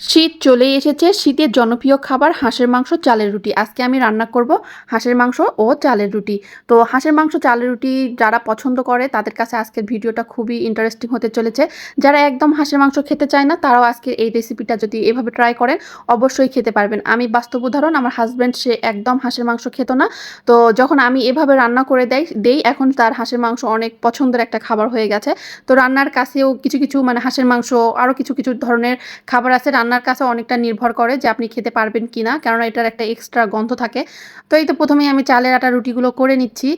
শীত চলেই এসেছে। শীতের জনপ্রিয় খাবার হাঁসের মাংস, চালের রুটি। আজকে আমি রান্না করব হাঁসের মাংস ও চালের রুটি। তো হাঁসের মাংস, চালের রুটি যারা পছন্দ করে, তাদের কাছে আজকের ভিডিওটা খুবই ইন্টারেস্টিং হতে চলেছে। যারা একদম হাঁসের মাংস খেতে চায় না, তারাও আজকে এই রেসিপিটা যদি এভাবে ট্রাই করেন, অবশ্যই খেতে পারবেন। আমি বাস্তব উদাহরণ, আমার হাজব্যান্ড সে একদম হাঁসের মাংস খেত না। তো যখন আমি এভাবে রান্না করে দেয় দেই, এখন তার হাঁসের মাংস অনেক পছন্দের একটা খাবার হয়ে গেছে। তো রান্নার কাছেও কিছু কিছু মানে হাঁসের মাংস আরও কিছু কিছু ধরনের খাবার আছে। রান্নার কাছে অনেকটা নির্ভর করে যে আপনি খেতে পারবেন কি না কেননা এটার একটা এক্সট্রা গন্ধ থাকে। তো এই তো প্রথমেই আমি চালের আটা রুটিগুলো করে নিচ্ছি।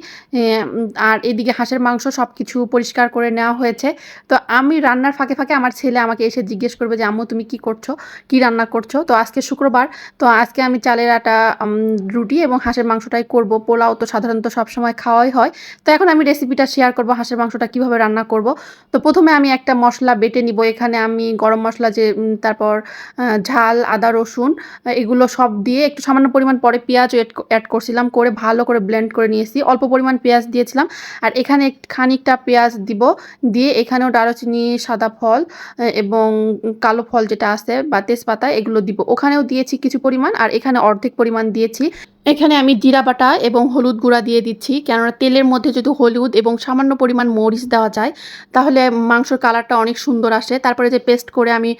আর এদিকে হাঁসের মাংস সব কিছু পরিষ্কার করে নেওয়া হয়েছে। তো আমি রান্নার ফাঁকে ফাঁকে আমার ছেলে আমাকে এসে জিজ্ঞেস করবে যে, আম্মু, তুমি কি করছ? কি রান্না করছ? তো আজকে শুক্রবার, তো আজকে আমি চালের আটা রুটি এবং হাঁসের মাংসটাই করব। পোলাও তো সাধারণত সবসময় খাওয়াই হয়। তো এখন আমি রেসিপিটা শেয়ার করব, হাঁসের মাংসটা কীভাবে রান্না করব। তো প্রথমে আমি একটা মশলা বেটে নিব। এখানে আমি গরম মশলা যে তারপর ঝাল, আদা, রসুন এগুলো সব দিয়ে একটু সামান্য পরিমাণ পরে পেঁয়াজ অ্যাড করছিলাম, করে ভালো করে ব্লেন্ড করে নিয়েছি। অল্প পরিমাণ পেঁয়াজ দিয়েছিলাম। আর এখানে খানিকটা পেঁয়াজ দিব, দিয়ে এখানেও দারুচিনি, সাদা ফল এবং কালো ফল যেটা আছে বা তেজপাতা, এগুলো দিব। ওখানেও দিয়েছি কিছু পরিমাণ, আর এখানে অর্ধেক পরিমাণ দিয়েছি। এখানে আমি জিরা বাটা এবং হলুদ গুঁড়া দিয়ে দিচ্ছি, কেননা তেলের মধ্যে যদি হলুদ এবং সামান্য পরিমাণ মরিচ দেওয়া যায়, তাহলে মাংসর কালারটা অনেক সুন্দর আসে। তারপরে যে পেস্ট করে আমি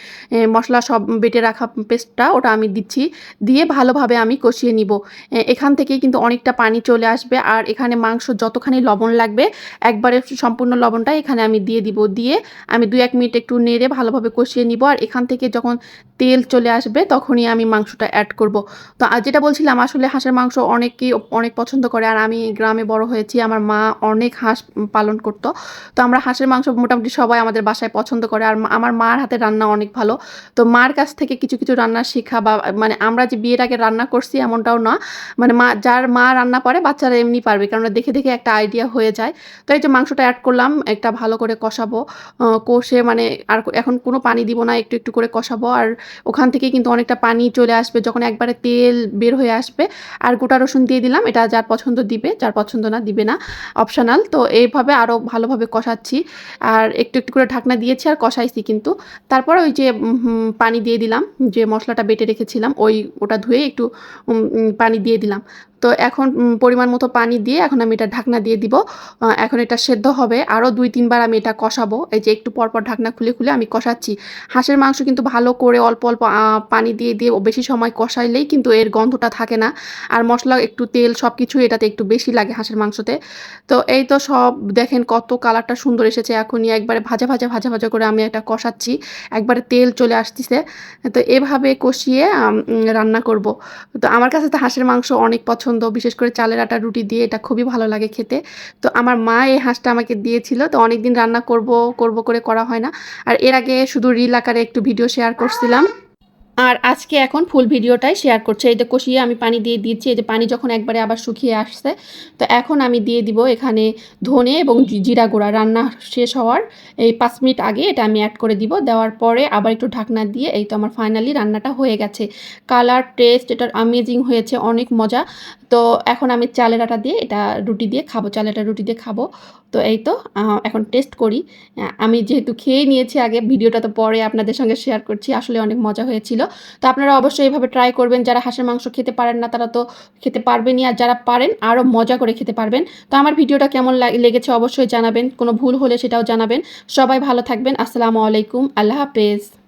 মশলা সব বেটে রাখা পেস্টটা, ওটা আমি দিচ্ছি। দিয়ে ভালোভাবে আমি কষিয়ে নিব। এখান থেকে কিন্তু অনেকটা পানি চলে আসবে। আর এখানে মাংস যতখানি লবণ লাগবে, একবারে সম্পূর্ণ লবণটা এখানে আমি দিয়ে দিব। দিয়ে আমি দু এক মিনিট একটু নেড়ে ভালোভাবে কষিয়ে নিব। আর এখান থেকে যখন তেল চলে আসবে, তখনই আমি মাংসটা অ্যাড করব। তো আর যেটা বলছিলাম, আসলে হাঁসের মাংস অনেকেই, অনেক পছন্দ করে। আর আমি গ্রামে বড় হয়েছি, আমার মা অনেক হাঁস পালন করতো। তো আমরা হাঁসের মাংস মোটামুটি সবাই আমাদের বাসায় পছন্দ করে। আর আমার মার হাতে রান্না অনেক ভালো। তো মার কাছ থেকে কিছু কিছু রান্না শেখা বা মানে আমরা যে বিয়ের আগে রান্না করছি এমনটাও না। মানে মা, যার মা রান্না পারে বাচ্চারা এমনি পারবে। কারণ দেখে দেখে একটা আইডিয়া হয়ে যায়। তো এই যে মাংসটা অ্যাড করলাম, একটা ভালো করে কষাবো। কষে মানে আর এখন কোনো পানি দিব না, একটু একটু করে কষাবো। আর ওখান থেকে কিন্তু অনেকটা পানি চলে আসবে। যখন একবারে তেল বের হয়ে আসবে আর গোটা রসুন দিয়ে দিলাম। এটা যার পছন্দ দিবে, যার পছন্দ না দিবে না অপশনাল তো এইভাবে আরও ভালোভাবে কষাচ্ছি। আর একটু একটু করে ঢাকনা দিয়েছি আর কষাইছি কিন্তু। তারপর ওই যে পানি দিয়ে দিলাম। যে মশলাটা বেটে রেখেছিলাম, ওই ওটা ধুয়ে একটু পানি দিয়ে দিলাম। তো এখন পরিমাণ মতো পানি দিয়ে এখন আমি এটা ঢাকনা দিয়ে দিব। এখন এটা সেদ্ধ হবে। আরও দুই, তিনবার আমি এটা কষাবো। এই যে একটু পরপর ঢাকনা খুলে খুলে আমি কষাচ্ছি। হাঁসের মাংস কিন্তু ভালো করে অল্প অল্প পানি দিয়ে দিয়ে বেশি সময় কষাইলেই কিন্তু এর গন্ধটা থাকে না। আর মশলা, একটু তেল সব কিছু এটাতে একটু বেশি লাগে হাঁসের মাংসতে। তো এই তো সব দেখেন কত কালারটা সুন্দর এসেছে। এখনই একবারে ভাজা ভাজা ভাজা ভাজা করে আমি এটা কষাচ্ছি। একবারে তেল চলে আসতেছে। তো এভাবে কষিয়ে রান্না করব। তো আমার কাছে তো হাঁসের মাংস অনেক পছন্দ। বিশেষ করে চালের আটা, রুটি দিয়ে এটা খুবই ভালো লাগে খেতে। তো আমার মা এই হাঁসটা আমাকে দিয়েছিল, তো অনেকদিন রান্না করব করব করে করা হয় না। আর এর আগে শুধু রিল আকারে একটু ভিডিও শেয়ার করছিলাম। আর আজকে এখন ফুল ভিডিওটাই শেয়ার করছে। এই যে কষিয়ে আমি পানি দিয়ে দিচ্ছি, এই যে পানি যখন একবারে আবার শুকিয়ে আসছে, তো এখন আমি দিয়ে দিব এখানে ধনে এবং জিরা গুঁড়া। রান্না শেষ হওয়ার এই পাঁচ মিনিট আগে এটা আমি অ্যাড করে দিব। দেওয়ার পরে আবার একটু ঢাকনা দিয়ে এই তো আমার ফাইনালি রান্নাটা হয়ে গেছে। কালার টেস্ট এটার আমেজিং হয়েছে, অনেক মজা। তো এখন আমি চালের আটা দিয়ে এটা রুটি দিয়ে খাব, চালের আটা রুটি দিয়ে খাব। তো এই তো এখন টেস্ট করি। আমি যেহেতু খেয়ে নিয়েছি আগে, ভিডিওটা তো পরে আপনাদের সঙ্গে শেয়ার করছি, আসলে অনেক মজা হয়েছিল। তো আপনারা অবশ্যই এইভাবে ট্রাই করবেন। যারা হাঁসের মাংস খেতে পারেন না, তারা তো খেতে পারবেনই। আর যারা পারেন আরও মজা করে খেতে পারবেন। তো আমার ভিডিওটা কেমন লাগ- লেগেছে অবশ্যই জানাবেন। কোনো ভুল হলে সেটাও জানাবেন। সবাই ভালো থাকবেন। আসসালামু আলাইকুম। আল্লাহ হাফেজ।